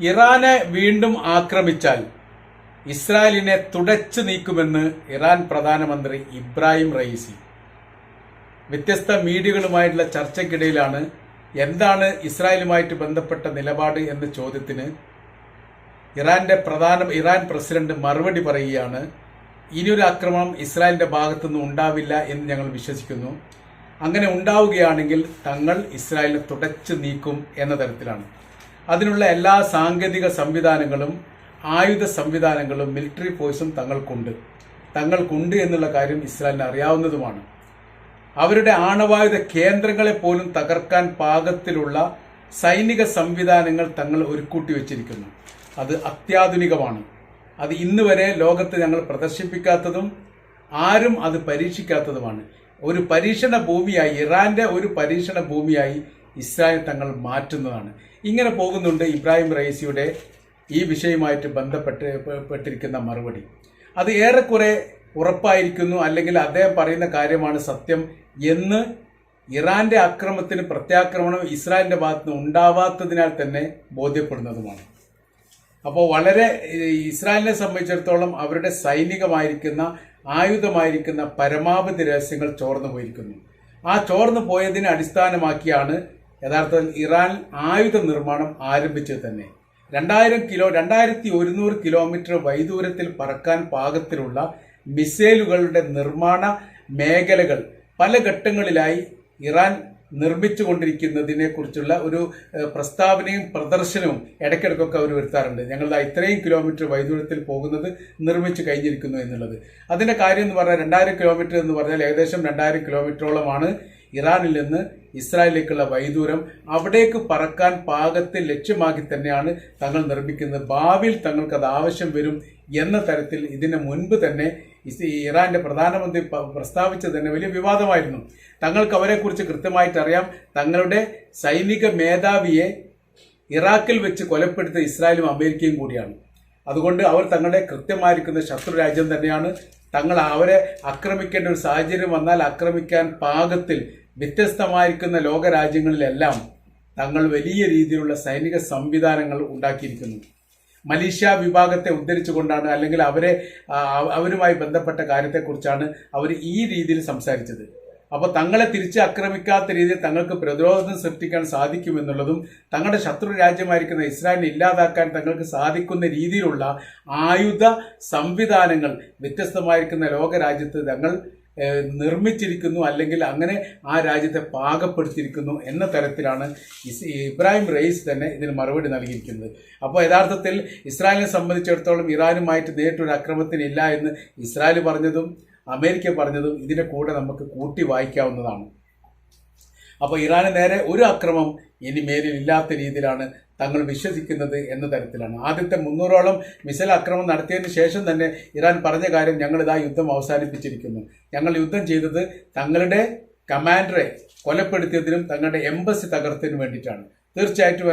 ഇറാനെ വീണ്ടും ആക്രമിച്ചാൽ ഇസ്രായേലിനെ തുടച്ചു നീക്കുമെന്ന് ഇറാൻ പ്രധാനമന്ത്രി ഇബ്രാഹിം റയീസി. വ്യത്യസ്ത മീഡിയകളുമായിട്ടുള്ള ചർച്ചയ്ക്കിടയിലാണ് എന്താണ് ഇസ്രായേലുമായിട്ട് ബന്ധപ്പെട്ട നിലപാട് എന്ന ചോദ്യത്തിന് ഇറാന്റെ പ്രധാന ഇറാൻ പ്രസിഡന്റ് മറുപടി പറയുകയാണ് ഇനിയൊരു ആക്രമണം ഇസ്രായേലിന്റെ ഭാഗത്തുനിന്ന് ഉണ്ടാവില്ല എന്ന് ഞങ്ങൾ വിശ്വസിക്കുന്നു. അങ്ങനെ ഉണ്ടാവുകയാണെങ്കിൽ തങ്ങൾ ഇസ്രായേലിനെ തുടച്ചു നീക്കും എന്ന തരത്തിലാണ്. അതിനുള്ള എല്ലാ സാങ്കേതിക സംവിധാനങ്ങളും ആയുധ സംവിധാനങ്ങളും മിലിറ്ററി ഫോഴ്സും തങ്ങൾക്കുണ്ട്. തങ്ങൾക്കുണ്ട് എന്നുള്ള കാര്യം ഇസ്രായേലിന് അറിയാവുന്നതുമാണ്. അവരുടെ ആണവായുധ കേന്ദ്രങ്ങളെ പോലും തകർക്കാൻ പാകത്തിലുള്ള സൈനിക സംവിധാനങ്ങൾ തങ്ങൾ ഒരുക്കൂട്ടി വച്ചിരിക്കുന്നു. അത് അത്യാധുനികമാണ്. അത് ഇന്ന് വരെ ലോകത്ത് ഞങ്ങൾ പ്രദർശിപ്പിക്കാത്തതും ആരും അത് പരീക്ഷിക്കാത്തതുമാണ്. ഒരു പരീക്ഷണ ഭൂമിയായി ഇറാന്റെ ഒരു പരീക്ഷണ ഭൂമിയായി ഇസ്രായേൽ തങ്ങൾ മാറ്റുന്നതാണ്. ഇങ്ങനെ പോകുന്നുണ്ട് ഇബ്രാഹിം റൈസിയുടെ ഈ വിഷയമായിട്ട് ബന്ധപ്പെട്ട് പെട്ടിരിക്കുന്ന മറുപടി. അത് ഏറെക്കുറെ ഉറപ്പായിരിക്കുന്നു അല്ലെങ്കിൽ അദ്ദേഹം പറയുന്ന കാര്യമാണ് സത്യം എന്ന് ഇറാന്റെ ആക്രമണത്തിന് പ്രത്യാക്രമണം ഇസ്രായേലിന്റെ ഭാഗത്തുനിന്ന് ഉണ്ടാവാത്തതിനാൽ തന്നെ ബോധ്യപ്പെടുന്നതുമാണ്. അപ്പോൾ വളരെ ഇസ്രായേലിനെ സംബന്ധിച്ചിടത്തോളം അവരുടെ സൈനികമായിരിക്കുന്ന ആയുധമായിരിക്കുന്ന പരമാവധി രഹസ്യങ്ങൾ ചോർന്നു പോയിരിക്കുന്നു ആ ചോർന്നു പോയതിനെ അടിസ്ഥാനമാക്കിയാണ് യഥാർത്ഥത്തിൽ ഇറാൻ ആയുധ നിർമ്മാണം ആരംഭിച്ചത് തന്നെ. രണ്ടായിരം കിലോ രണ്ടായിരത്തി ഒരുന്നൂറ് കിലോമീറ്റർ വൈദൂരത്തിൽ പറക്കാൻ പാകത്തിലുള്ള മിസൈലുകളുടെ നിർമ്മാണ മേഖലകൾ പല ഘട്ടങ്ങളിലായി ഇറാൻ നിർമ്മിച്ചുകൊണ്ടിരിക്കുന്നതിനെ കുറിച്ചുള്ള ഒരു പ്രസ്താവനയും പ്രദർശനവും ഇടയ്ക്കിടയ്ക്കൊക്കെ അവർ വരുത്താറുണ്ട്. ഞങ്ങൾ ഇത്രയും കിലോമീറ്റർ വൈദൂരത്തിൽ പോകുന്നത് നിർമ്മിച്ചു കഴിഞ്ഞിരിക്കുന്നു എന്നുള്ളത്. അതിന്റെ കാര്യം എന്ന് പറഞ്ഞാൽ രണ്ടായിരം കിലോമീറ്റർ എന്ന് പറഞ്ഞാൽ ഏകദേശം രണ്ടായിരം കിലോമീറ്ററോളമാണ് ഇറാനിൽ നിന്ന് ഇസ്രായേലിലേക്കുള്ള വൈദൂരം അവിടേക്ക് പറക്കാൻ പാകത്തെ ലക്ഷ്യമാക്കി തന്നെയാണ് തങ്ങൾ നിർമ്മിക്കുന്നത്. ഭാവിയിൽ തങ്ങൾക്ക് അത് ആവശ്യം വരും എന്ന തരത്തിൽ ഇതിന് മുൻപ് തന്നെ ഇറാന്റെ പ്രധാനമന്ത്രി പ്രസ്താവിച്ചത് തന്നെ വലിയ വിവാദമായിരുന്നു. തങ്ങൾക്ക് അവരെക്കുറിച്ച് കൃത്യമായിട്ട് അറിയാം. തങ്ങളുടെ സൈനിക മേധാവിയെ ഇറാഖിൽ വെച്ച് കൊലപ്പെടുത്തിയ ഇസ്രായേലും അമേരിക്കയും കൂടിയാണ്. അതുകൊണ്ട് അവർ തങ്ങളുടെ കൃത്യമായിരിക്കുന്ന ശത്രു രാജ്യം തന്നെയാണ്. തങ്ങൾ അവരെ ആക്രമിക്കേണ്ട ഒരു സാഹചര്യം വന്നാൽ ആക്രമിക്കാൻ പാകത്തിൽ വ്യത്യസ്തമായിരിക്കുന്ന ലോകരാജ്യങ്ങളിലെല്ലാം തങ്ങൾ വലിയ രീതിയിലുള്ള സൈനിക സംവിധാനങ്ങൾ ഉണ്ടാക്കിയിരിക്കുന്നു. മലേഷ്യ വിഭാഗത്തെ ഉദ്ധരിച്ചുകൊണ്ടാണ് അല്ലെങ്കിൽ അവരെ അവരുമായി ബന്ധപ്പെട്ട കാര്യത്തെക്കുറിച്ചാണ് അവർ ഈ രീതിയിൽ സംസാരിച്ചത്. അപ്പോൾ തങ്ങളെ തിരിച്ച് ആക്രമിക്കാത്ത രീതിയിൽ തങ്ങൾക്ക് പ്രതിരോധം സൃഷ്ടിക്കാൻ സാധിക്കുമെന്നുള്ളതും തങ്ങളുടെ ശത്രു രാജ്യമായിരിക്കുന്ന ഇസ്രായേലിനെ ഇല്ലാതാക്കാൻ തങ്ങൾക്ക് സാധിക്കുന്ന രീതിയിലുള്ള ആയുധ സംവിധാനങ്ങൾ വ്യത്യസ്തമായിരിക്കുന്ന ലോകരാജ്യത്ത് തങ്ങൾ നിർമ്മിച്ചിരിക്കുന്നു അല്ലെങ്കിൽ അങ്ങനെ ആ രാജ്യത്തെ പാകപ്പെടുത്തിയിരിക്കുന്നു എന്ന തരത്തിലാണ് ഇബ്രാഹിം റയീസ് തന്നെ ഇതിന് മറുപടി നൽകിയിരിക്കുന്നത്. അപ്പോൾ യഥാർത്ഥത്തിൽ ഇസ്രായേലിനെ സംബന്ധിച്ചിടത്തോളം ഇറാനുമായിട്ട് നേരിട്ടൊരു അക്രമത്തിനില്ല എന്ന് ഇസ്രായേൽ പറഞ്ഞതും അമേരിക്ക പറഞ്ഞതും ഇതിന്റെ കൂടെ നമുക്ക് കൂട്ടി വായിക്കാവുന്നതാണ്. അപ്പോൾ ഇറാന് നേരെ ഒരു അക്രമം ഇനി മേലിൽ ഇല്ലാത്ത രീതിയിലാണ് തങ്ങൾ വിശ്വസിക്കുന്നത് എന്ന തരത്തിലാണ്. ആദ്യത്തെ മുന്നൂറോളം മിസൈൽ ആക്രമണം നടത്തിയതിന് ശേഷം തന്നെ ഇറാൻ പറഞ്ഞ കാര്യം ഞങ്ങൾ ഇതാ യുദ്ധം അവസാനിപ്പിച്ചിരിക്കുന്നു. ഞങ്ങൾ യുദ്ധം ചെയ്തത് തങ്ങളുടെ കമാൻഡറെ കൊലപ്പെടുത്തിയതിനും തങ്ങളുടെ എംബസി തകർത്തതിനും വേണ്ടിയിട്ടാണ്. തീർച്ചയായിട്ടും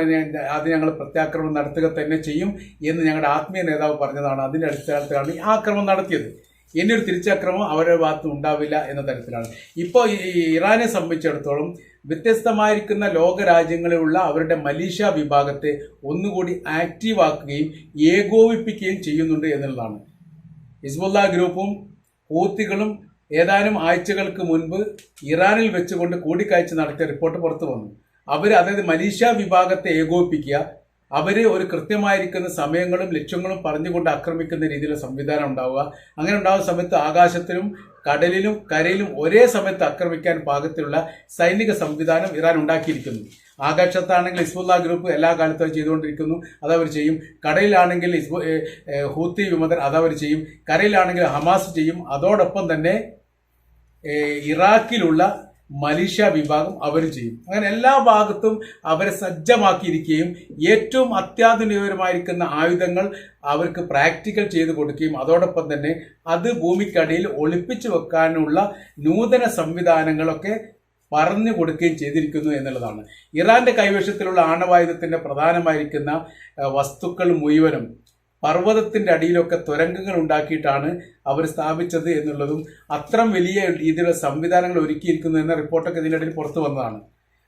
അത് ഞങ്ങൾ പ്രത്യാക്രമണം നടത്തുക തന്നെ ചെയ്യും എന്ന് ഞങ്ങളുടെ ആത്മീയ നേതാവ് പറഞ്ഞതാണ്. അതിന്റെ അടിസ്ഥാനത്തിലാണ് ഈ ആക്രമണം നടത്തിയത്. ഇനിയൊരു തിരിച്ചക്രമം അവരുടെ ഭാഗത്ത് ഉണ്ടാവില്ല എന്ന തരത്തിലാണ്. ഇപ്പോൾ ഈ ഇറാനെ സംബന്ധിച്ചിടത്തോളം വ്യത്യസ്തമായിരിക്കുന്ന ലോകരാജ്യങ്ങളിലുള്ള അവരുടെ മലീഷ്യ വിഭാഗത്തെ ഒന്നുകൂടി ആക്റ്റീവാക്കുകയും ഏകോപിപ്പിക്കുകയും ചെയ്യുന്നുണ്ട് എന്നുള്ളതാണ്. ഹിസ്ബുല്ല ഗ്രൂപ്പും ഹൂത്തികളും ഏതാനും ആഴ്ചകൾക്ക് മുൻപ് ഇറാനിൽ വെച്ചുകൊണ്ട് കൂടിക്കാഴ്ച നടത്തിയ റിപ്പോർട്ട് പുറത്തു വന്നു. അവർ അതായത് മലീഷ്യ വിഭാഗത്തെ ഏകോപിപ്പിക്കുക അവർ ഒരു കൃത്യമായിരിക്കുന്ന സമയങ്ങളും ലക്ഷ്യങ്ങളും പറഞ്ഞുകൊണ്ട് ആക്രമിക്കുന്ന രീതിയിലുള്ള സംവിധാനം ഉണ്ടാവുക. അങ്ങനെ ഉണ്ടാകുന്ന സമയത്ത് ആകാശത്തിലും കടലിലും കരയിലും ഒരേ സമയത്ത് ആക്രമിക്കാൻ പാകത്തിലുള്ള സൈനിക സംവിധാനം ഇറാൻ ഉണ്ടാക്കിയിരിക്കുന്നു. ആകാശത്താണെങ്കിൽ ഇസ്ബുല്ലാ ഗ്രൂപ്പ് എല്ലാ കാലത്തും ചെയ്തുകൊണ്ടിരിക്കുന്നു. അതവർ ചെയ്യും. കടലിലാണെങ്കിൽ ഇസ്ബു ഹൂത്തി വിമതർ അതവർ ചെയ്യും. കരയിലാണെങ്കിൽ ഹമാസ് ചെയ്യും. അതോടൊപ്പം തന്നെ ഇറാഖിലുള്ള മലേഷ്യ വിഭാഗം അവർ ചെയ്യും. അങ്ങനെ എല്ലാ ഭാഗത്തും അവരെ സജ്ജമാക്കിയിരിക്കുകയും ഏറ്റവും അത്യാധുനികപരമായിരിക്കുന്ന ആയുധങ്ങൾ അവർക്ക് പ്രാക്ടിക്കൽ ചെയ്തു കൊടുക്കുകയും അതോടൊപ്പം തന്നെ അത് ഭൂമിക്കടിയിൽ ഒളിപ്പിച്ചു വെക്കാനുള്ള നൂതന സംവിധാനങ്ങളൊക്കെ പറഞ്ഞു കൊടുക്കുകയും ചെയ്തിരിക്കുന്നു എന്നുള്ളതാണ്. ഇറാന്റെ കൈവശത്തിലുള്ള ആണവായുധത്തിന്റെ പ്രധാനമായിരിക്കുന്ന വസ്തുക്കൾ മുഴുവനും പർവതത്തിന്റെ അടിയിലൊക്കെ തുരങ്കങ്ങൾ ഉണ്ടാക്കിയിട്ടാണ് അവർ സ്ഥാപിച്ചത് എന്നുള്ളതും അത്രം വലിയ രീതിയിലുള്ള സംവിധാനങ്ങൾ ഒരുക്കിയിരിക്കുന്നു എന്ന റിപ്പോർട്ടൊക്കെ ഇതിനിടയിൽ പുറത്തു വന്നതാണ്.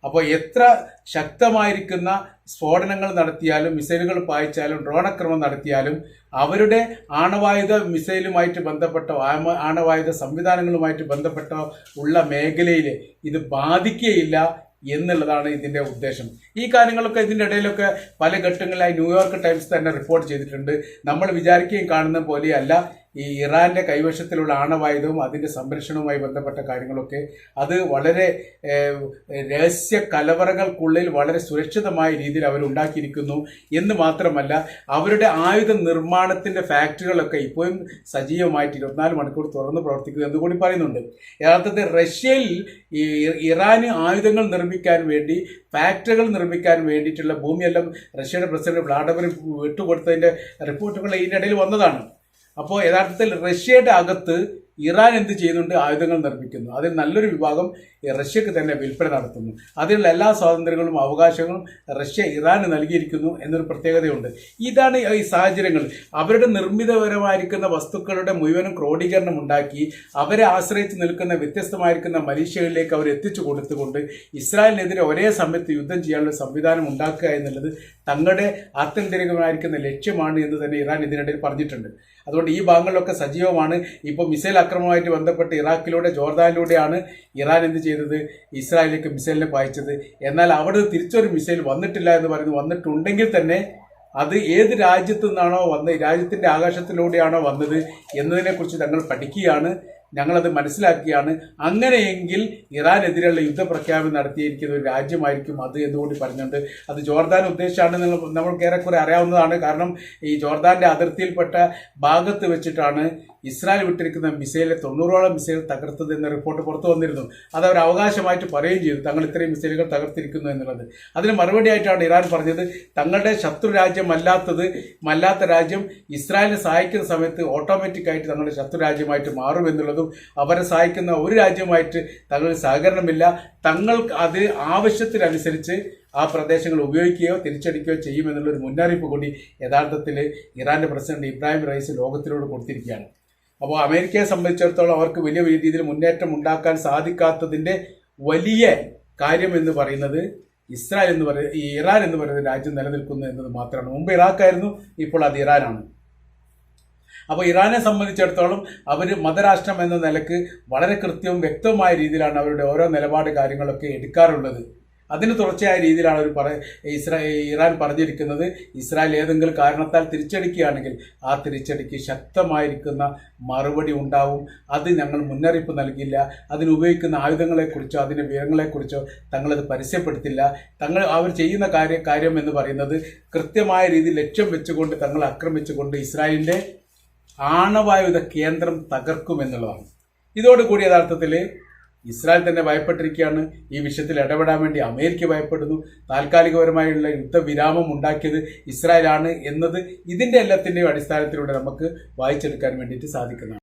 അപ്പോൾ എത്ര ശക്തമായിരിക്കുന്ന സ്ഫോടനങ്ങൾ നടത്തിയാലും മിസൈലുകൾ പായിച്ചാലും ഡ്രോണക്രമം നടത്തിയാലും അവരുടെ ആണവായുധ മിസൈലുമായിട്ട് ബന്ധപ്പെട്ടോ ആണവായുധ സംവിധാനങ്ങളുമായിട്ട് ബന്ധപ്പെട്ടോ ഉള്ള മേഖലയിൽ ഇത് ബാധിക്കുകയില്ല എന്നുള്ളതാണ് ഇതിന്റെ ഉദ്ദേശം. ഈ കാര്യങ്ങളൊക്കെ ഇതിന്റെ ഇടയിലൊക്കെ പല ഘട്ടങ്ങളിലായി ന്യൂയോർക്ക് ടൈംസ് തന്നെ റിപ്പോർട്ട് ചെയ്തിട്ടുണ്ട്. നമ്മൾ വിചാരിക്കുകയും കാണുന്ന പോലെയല്ല. ഈ ഇറാന്റെ കൈവശത്തിലുള്ള ആണവായുധവും അതിന്റെ സംരക്ഷണവുമായി ബന്ധപ്പെട്ട കാര്യങ്ങളൊക്കെ അത് വളരെ രഹസ്യ കലവറകൾക്കുള്ളിൽ വളരെ സുരക്ഷിതമായ രീതിയിൽ അവർ ഉണ്ടാക്കിയിരിക്കുന്നു എന്ന് മാത്രമല്ല അവരുടെ ആയുധ നിർമ്മാണത്തിന്റെ ഫാക്ടറികളൊക്കെ ഇപ്പോഴും സജീവമായിട്ട് ഇരുപത്തിനാല് മണിക്കൂർ തുറന്ന് പ്രവർത്തിക്കുന്നു എന്ന് കൂടി പറയുന്നുണ്ട്. യഥാർത്ഥത്തിൽ റഷ്യയിൽ ഈ ഇറാന് ആയുധങ്ങൾ നിർമ്മിക്കാൻ വേണ്ടി ഫാക്ടറികൾ നിർമ്മിക്കാൻ വേണ്ടിയിട്ടുള്ള ഭൂമിയെല്ലാം റഷ്യയുടെ പ്രസിഡന്റ് വ്ളാഡിമിർ വിട്ടുകൊടുത്തതിന്റെ റിപ്പോർട്ടുകൾ ഇതിനിടയിൽ വന്നതാണ്. അപ്പോൾ യഥാർത്ഥത്തിൽ റഷ്യയുടെ അകത്ത് ഇറാൻ എന്ത് ചെയ്യുന്നുണ്ട്? ആയുധങ്ങൾ നിർമ്മിക്കുന്നു. അതിൽ നല്ലൊരു വിഭാഗം റഷ്യക്ക് തന്നെ വിൽപ്പന നടത്തുന്നു. അതിനുള്ള എല്ലാ സ്വാതന്ത്ര്യങ്ങളും അവകാശങ്ങളും റഷ്യ ഇറാന് നൽകിയിരിക്കുന്നു എന്നൊരു പ്രത്യേകതയുണ്ട്. ഇതാണ് ഈ സാഹചര്യങ്ങൾ. അവരുടെ നിർമ്മിതപരമായിരിക്കുന്ന വസ്തുക്കളുടെ മുഴുവനും ക്രോഡീകരണം ഉണ്ടാക്കി അവരെ ആശ്രയിച്ച് നിൽക്കുന്ന വ്യത്യസ്തമായിരിക്കുന്ന മലേഷ്യകളിലേക്ക് അവർ എത്തിച്ചു കൊടുത്തുകൊണ്ട് ഇസ്രായേലിനെതിരെ ഒരേ സമയത്ത് യുദ്ധം ചെയ്യാനുള്ള സംവിധാനം ഉണ്ടാക്കുക എന്നുള്ളത് തങ്ങളുടെ ആത്യന്തികമായിരിക്കുന്ന ലക്ഷ്യമാണ് എന്ന് തന്നെ ഇറാൻ ഇതിനിടയിൽ പറഞ്ഞിട്ടുണ്ട്. അതുകൊണ്ട് ഈ ഭാഗങ്ങളിലൊക്കെ സജീവമാണ്. ഇപ്പോൾ മിസൈൽ ആക്രമണവുമായിട്ട് ബന്ധപ്പെട്ട് ഇറാഖിലൂടെ ജോർദാനിലൂടെയാണ് ഇറാൻ എന്ത് ചെയ്തത്? ഇസ്രായേലിലേക്ക് മിസൈലിനെ പായിച്ചത്. എന്നാൽ അവിടെ തിരിച്ചൊരു മിസൈൽ വന്നിട്ടില്ല എന്ന് പറയുന്നു. വന്നിട്ടുണ്ടെങ്കിൽ തന്നെ അത് ഏത് രാജ്യത്തു നിന്നാണോ വന്നത് രാജ്യത്തിന്റെ ആകാശത്തിലൂടെയാണോ വന്നത് എന്നതിനെക്കുറിച്ച് തങ്ങൾ പഠിക്കുകയാണ്. ഞങ്ങളത് മനസ്സിലാക്കിയാണ്. അങ്ങനെയെങ്കിൽ ഇറാനെതിരെയുള്ള യുദ്ധപ്രഖ്യാപനം നടത്തിയിരിക്കുന്ന ഒരു രാജ്യമായിരിക്കും അത് എന്നുകൂടി പറഞ്ഞുകൊണ്ട് അത് ജോർദാൻ ഉദ്ദേശിച്ചാണ് നമ്മൾക്ക് ഏറെക്കുറെ അറിയാവുന്നതാണ്. കാരണം ഈ ജോർദാന്റെ അതിർത്തിയിൽപ്പെട്ട ഭാഗത്ത് വെച്ചിട്ടാണ് ഇസ്രായേൽ വിട്ടിരിക്കുന്ന മിസൈലെ തൊണ്ണൂറോളം മിസൈൽ തകർത്തത് എന്ന റിപ്പോർട്ട് പുറത്തു വന്നിരുന്നു. അത് അവർ അവകാശമായിട്ട് പറയുകയും ചെയ്തു. തങ്ങൾ ഇത്രയും മിസൈലുകൾ തകർത്തിരിക്കുന്നു എന്നുള്ളത്. അതിന് മറുപടിയായിട്ടാണ് ഇറാൻ പറഞ്ഞത്. തങ്ങളുടെ ശത്രു രാജ്യമല്ലാത്തത് അല്ലാത്ത രാജ്യം ഇസ്രായേലിനെ സഹായിക്കുന്ന സമയത്ത് ഓട്ടോമാറ്റിക്കായിട്ട് തങ്ങളുടെ ശത്രു രാജ്യമായിട്ട് മാറും എന്നുള്ളതും അവരെ സഹായിക്കുന്ന ഒരു രാജ്യമായിട്ട് തങ്ങൾക്ക് സഹകരണമില്ല. തങ്ങൾ അത് ആവശ്യത്തിനനുസരിച്ച് ആ പ്രദേശങ്ങൾ ഉപയോഗിക്കുകയോ തിരിച്ചടിക്കുകയോ ചെയ്യുമെന്നുള്ളൊരു മുന്നറിയിപ്പ് കൂടി യഥാർത്ഥത്തിൽ ഇറാന്റെ പ്രസിഡന്റ് ഇബ്രാഹിം റൈസ് ലോകത്തിനോട് കൊടുത്തിരിക്കുകയാണ്. അപ്പോൾ അമേരിക്കയെ സംബന്ധിച്ചിടത്തോളം അവർക്ക് വലിയ രീതിയിൽ മുന്നേറ്റം ഉണ്ടാക്കാൻ സാധിക്കാത്തതിന്റെ വലിയ കാര്യം എന്ന് പറയുന്നത് ഇസ്രായേൽ എന്ന് പറയുന്നത് ഇറാൻ എന്ന് പറയുന്ന രാജ്യം നിലനിൽക്കുന്നു എന്നത് മാത്രമാണ്. മുമ്പ് ഇറാഖായിരുന്നു ഇപ്പോൾ അത് ഇറാനാണ്. അപ്പോൾ ഇറാനെ സംബന്ധിച്ചിടത്തോളം അവർ മതരാഷ്ട്രം എന്ന നിലയ്ക്ക് വളരെ കൃത്യവും വ്യക്തവുമായ രീതിയിലാണ് അവരുടെ ഓരോ നിലപാട് കാര്യങ്ങളൊക്കെ എടുക്കാറുള്ളത്. അതിന് തുടർച്ചയായ രീതിയിലാണ് അവർ പറ ഇസ്രാ ഇറാൻ പറഞ്ഞിരിക്കുന്നത്. ഇസ്രായേൽ ഏതെങ്കിലും കാരണത്താൽ തിരിച്ചടിക്കുകയാണെങ്കിൽ ആ തിരിച്ചടിക്ക് ശക്തമായിരിക്കുന്ന മറുപടി ഉണ്ടാവും. അത് ഞങ്ങൾ മുന്നറിയിപ്പ് നൽകില്ല അതിനുപയോഗിക്കുന്ന ആയുധങ്ങളെക്കുറിച്ചോ അതിന്റെ വിവരങ്ങളെക്കുറിച്ചോ തങ്ങളത് പരസ്യപ്പെടുത്തില്ല. തങ്ങൾ അവർ ചെയ്യുന്ന കാര്യ കാര്യം എന്ന് പറയുന്നത് കൃത്യമായ രീതിയിൽ ലക്ഷ്യം വെച്ചുകൊണ്ട് തങ്ങൾ ആക്രമിച്ചുകൊണ്ട് ഇസ്രായേലിന്റെ ആണവായുധ കേന്ദ്രം തകർക്കുമെന്നുള്ളതാണ് ഇതോടുകൂടി യഥാർത്ഥത്തിൽ ഇസ്രായേൽ തന്നെ ഭയപ്പെട്ടിരിക്കുകയാണ്. ഈ വിഷയത്തിൽ ഇടപെടാൻ വേണ്ടി അമേരിക്ക ഭയപ്പെടുന്നു. താൽക്കാലികപരമായുള്ള യുദ്ധവിരാമം ഉണ്ടാക്കിയത് ഇസ്രായേലാണ് എന്നത് ഇതിന്റെ എല്ലാത്തിന്റെയും അടിസ്ഥാനത്തിലൂടെ നമുക്ക് വായിച്ചെടുക്കാൻ വേണ്ടിയിട്ട് സാധിക്കുന്നതാണ്.